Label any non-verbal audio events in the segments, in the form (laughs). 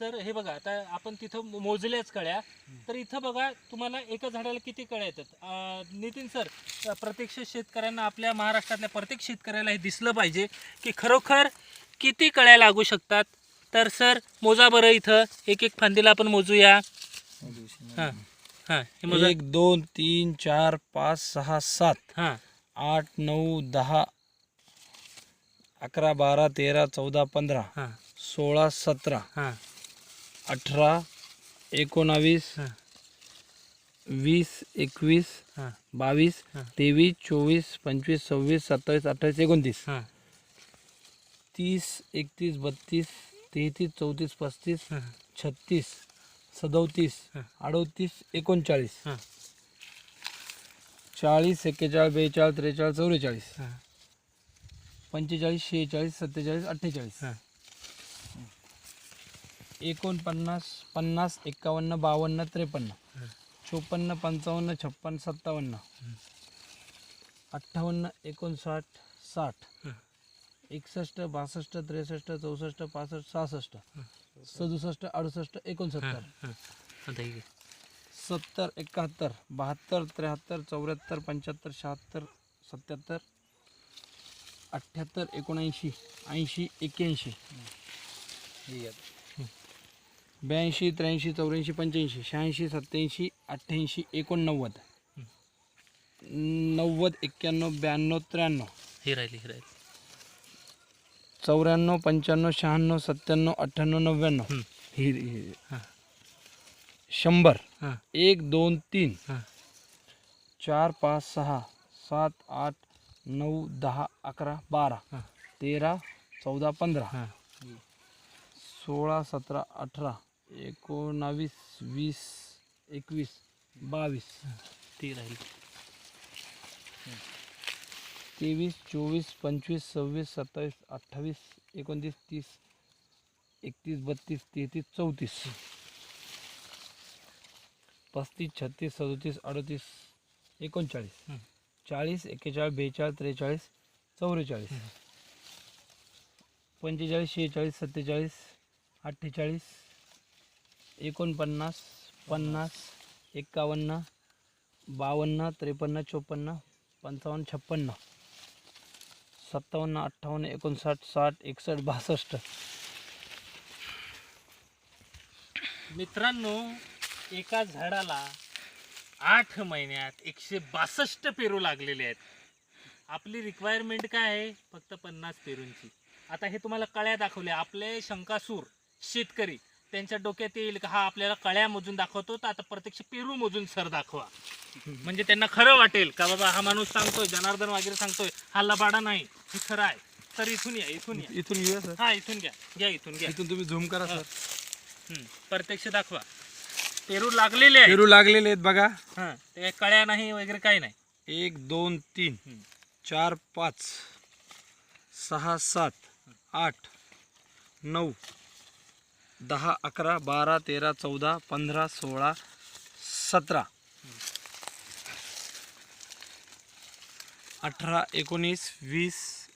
Sir हे बघा आता आपण तिथं मोजल्याच कळ्या. तर इथं बघा तुम्हाला एका झाडाला किती कळ्या येतात? अं, नितीन सर प्रत्यक्ष शेतकऱ्यांना आपल्या महाराष्ट्रातल्या प्रत्येक शेतकऱ्याला हे दिसलं पाहिजे की खरोखर किती कळ्या लागू शकतात. तर सर मोजा बरं इथं. एक एक फांदीला आपण मोजूया. हां हां हे मोजा. एक दोन तीन चार पाच सहा सात. हां. आठ नऊ दहा अकरा बारा तेरा चौदा पंधरा हां. सोळा सतरा. हां. अठरा एकोणावीस वीस एकवीस बावीस. तेवीस चोवीस पंचवीस सव्वीस सत्तावीस अठ्ठावीस एकोणतीस. हां. तीस एकतीस बत्तीस तेहतीस चौतीस पस्तीस छत्तीस सदोतीस. अडोतीस एकोणचाळीस. हां. चाळीस एक्केचाळीस बेचाळीस त्रेचाळीस चौवेचाळीस. पंचेचाळीस शेहेचाळीस सत्तेचाळीस अठ्ठेचाळीस. हां. एकोणपन्नास पन्नास एक्कावन्न बावन्न त्रेपन्न चोपन्न पंचावन्न छप्पन्न सत्तावन्न अठ्ठावन्न एकोणसाठ साठ एकसष्ट बासष्ट त्रेसष्ट चौसष्ट पासष्ट सहासष्ट सदुसष्ट अडुसष्ट एकोणसत्तर सत्तर एकाहत्तर बहात्तर त्र्याहत्तर चौऱ्याहत्तर पंच्याहत्तर शहात्तर सत्याहत्तर अठ्ठ्याहत्तर एकोणऐंशी ऐंशी एक्क्याऐंशी. ब्याऐंशी त्र्याऐंशी चौऱ्याऐंशी पंच्याऐंशी शहाऐंशी सत्याऐंशी अठ्ठ्याऐंशी एकोणनव्वद. नव्वद एक्क्याण्णव ब्याण्णव त्र्याण्णव. हे राहिले हे राहिले. चौऱ्याण्णव पंच्याण्णव शहाण्णव सत्त्याण्णव अठ्ठ्याण्णव नव्याण्णव. हं. ही ही- हाँ. शंभर. हाँ. एक दोन तीन. हाँ. चार पाच सहा सात आठ नऊ दहा अकरा बारा. हाँ. तेरा चौदा पंधरा. हाँ. सोळा सतरा अठरा. एकोणावीस वीस एकवीस बावीस. ते राहील. तेवीस चोवीस पंचवीस सव्वीस सत्तावीस अठ्ठावीस एकोणतीस तीस एकतीस बत्तीस तेहतीस चौतीस. पस्तीस छत्तीस सदोतीस अडतीस एकोणचाळीस. चाळीस एक्केचाळीस बेचाळीस त्रेचाळीस चौवेचाळीस. पंचेचाळीस शेहेचाळीस सत्तेचाळीस अठ्ठेचाळीस एकोणपन्नास पन्नास एक्कावन्न बावन्न त्रेपन्न चोपन्न पंचावन्न छप्पन्न सत्तावन्न अठ्ठावन्न एकोणसाठ साठ एकसष्ट बासष्ट. मित्रांनो एका झाडाला आठ महिन्यात एकशे बासष्ट पेरू लागलेले आहेत. आपली रिक्वायरमेंट काय आहे? फक्त पन्नास पेरूंची. आता हे तुम्हाला कळ्या दाखवल्या. आपले शंकासूर शेतकरी त्यांच्या डोक्यात येईल का हा आपल्याला कळ्या मोजून दाखवतो तर आता प्रत्यक्ष पेरू मोजून सर दाखवा. म्हणजे त्यांना खरं वाटेल का बाबा हा माणूस सांगतोय जनार्दन वगैरे सांगतोय हा लबाडा नाही हे खरं आहे. तर इथून या इथून या. इथून घेऊया सर. हा इथून घ्या घ्या इथून घ्या. इथून तुम्ही झूम करा सर. हम्म, प्रत्यक्ष दाखवा. पेरू लागलेले आहे पेरू लागलेले आहेत बघा. हा ते काही कळ्या नाही वगैरे काही नाही. एक दोन तीन हम्म. चार पाच सहा सात आठ नऊ दहा अकरा बारा तेरा चौदा पंधरा सोळा सतरा. अठरा एकोणीस वीस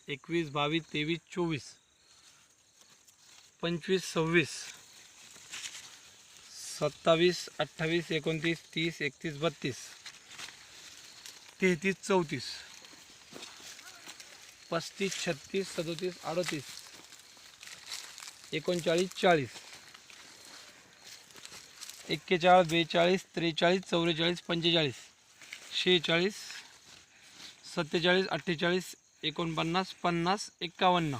एकवीस बावीस तेवीस चोवीस. पंचवीस सव्वीस. सत्तावीस अठ्ठावीस एकोणतीस तीस एकतीस बत्तीस. तेहतीस चौतीस. पस्तीस छत्तीस सदोतीस अडतीस. एकोणचाळीस चाळीस. एक्केचाळीस बेचाळीस त्रेचाळीस चौवेचाळीस पंचेचाळीस शेहेचाळीस सत्तेचाळीस अठ्ठेचाळीस एकोणपन्नास पन्नास एक्कावन्न.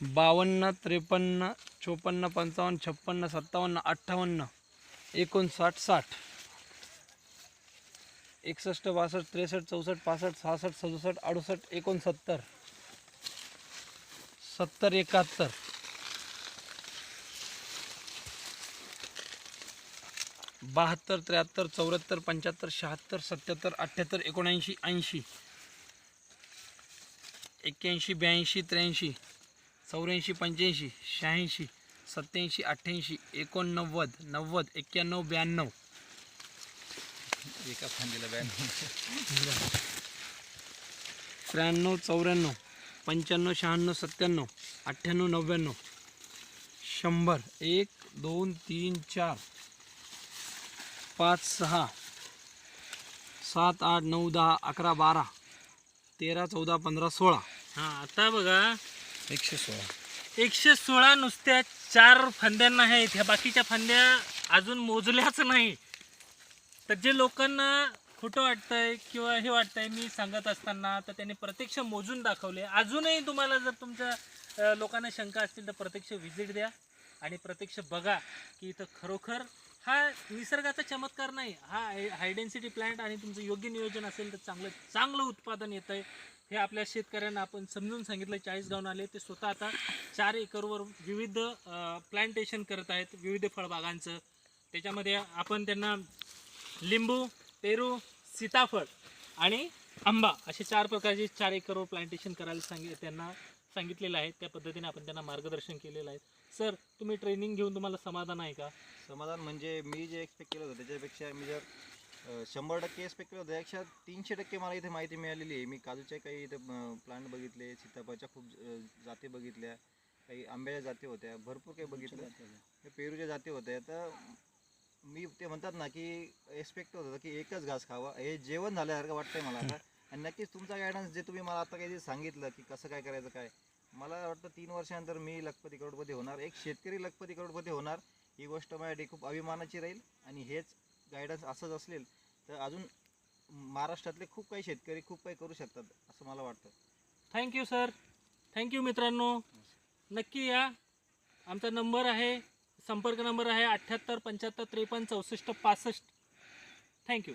बावन्न त्रेपन्न चोपन्न पंचावन्न छप्पन्न सत्तावन्न अठ्ठावन्न एकोणसाठ साठ. एकसष्ट बासष्ट त्रेसष्ट चौसष्ट पासष्ट सहासष्ट सदुसष्ट अडुसष्ट एकोणसत्तर. सत्तर एकाहत्तर. बहात्तर त्र्याहत्तर चौऱ्याहत्तर पंच्याहत्तर शहात्तर सत्याहत्तर अठ्ठ्याहत्तर एकोणऐंशी ऐंशी. एक्क्याऐंशी ब्याऐंशी त्र्याऐंशी चौऱ्याऐंशी पंच्याऐंशी शहाऐंशी सत्याऐंशी अठ्ठ्याऐंशी एकोणनव्वद नव्वद एक्क्याण्णव ब्याण्णव. एका फांदीला ब्याण्णव. त्र्याण्णव चौऱ्याण्णव पंच्याण्णव शहाण्णव सत्त्याण्णव अठ्ठ्याण्णव नव्याण्णव. शंभर एक दोन तीन चार. पाच सहा सात आठ नऊ दहा अकरा बारा तेरा चौदा पंधरा सोळा. हा आता बघा. एकशे सोळा. एकशे सोळा नुसत्या चार फांद्यांना आहेत. ह्या बाकीच्या फांद्या अजून मोजल्याच नाही. तर जे लोकांना खोटं वाटतंय किंवा हे वाटतंय मी सांगत असताना तर त्यांनी प्रत्यक्ष मोजून दाखवले. अजूनही तुम्हाला जर तुमच्या अं, लोकांना शंका असतील तर प्रत्यक्ष व्हिजिट द्या आणि प्रत्यक्ष बघा की इथं खरोखर हा निसर्गाचा चमत्कार नाही. हा हाय डेन्सिटी प्लांट आणि तुमचं योग्य नियोजन असेल तर चांगलं चांगलं उत्पादन येतं आहे हे आपल्या शेतकऱ्यांना आपण समजून सांगितलं चाळीस गावून आले. ते स्वतः आता चार एकरवर विविध प्लांटेशन करत आहेत विविध फळबागांचं. त्याच्यामध्ये आपण त्यांना लिंबू पेरू सीताफळ आणि आंबा असे चार प्रकारचे चार एकरवर प्लांटेशन करायला सांगित त्यांना सांगितलेलं आहे. त्या पद्धतीने आपण त्यांना मार्गदर्शन केलेलं आहे. सर तुम्ही ट्रेनिंग घेऊन तुम्हाला समाधान आहे का? समाधान म्हणजे मी जे एक्सपेक्ट केलं होतं त्याच्यापेक्षा मी जर अ, शंभर टक्के एक्सपेक्ट केलं होतं त्यापेक्षा तीनशे टक्के मला इथे माहिती मिळालेली आहे. मी काजूचे काही इथे प्लांट बघितले सीताफळच्या खूप अ, जाती बघितल्या काही आंब्याच्या जाती होत्या भरपूर काही बघितलं. हे पेरूच्या जाती होत्या. तर मी ते म्हणतात ना की एक्सपेक्ट होत होतं की एकच घास खावा. हे जेवण झाल्यासारखं वाटतंय मला आता. (laughs) आणि नक्कीच तुमचा गायडन्स जे तुम्ही मला आता काही जे सांगितलं की कसं काय करायचं काय मला वाटतं तीन वर्षानंतर मी लखपती करोडपती होणार. एक शेतकरी लखपती करोडपती होणार ही गोष्ट माझ्यासाठी खूप अभिमानाची राहील आणि हेच गायडन्स असंच असेल तर अजून महाराष्ट्रातले खूप काही शेतकरी खूप काही करू शकतात असं मला वाटतं. थँक्यू सर थँक्यू मित्रांनो. नक्की या. आमचा नंबर आहे संपर्क नंबर आहे अठ्ठ्याहत्तर पंच्याहत्तर त्रेपन्न चौसष्ट पासष्ट. थँक्यू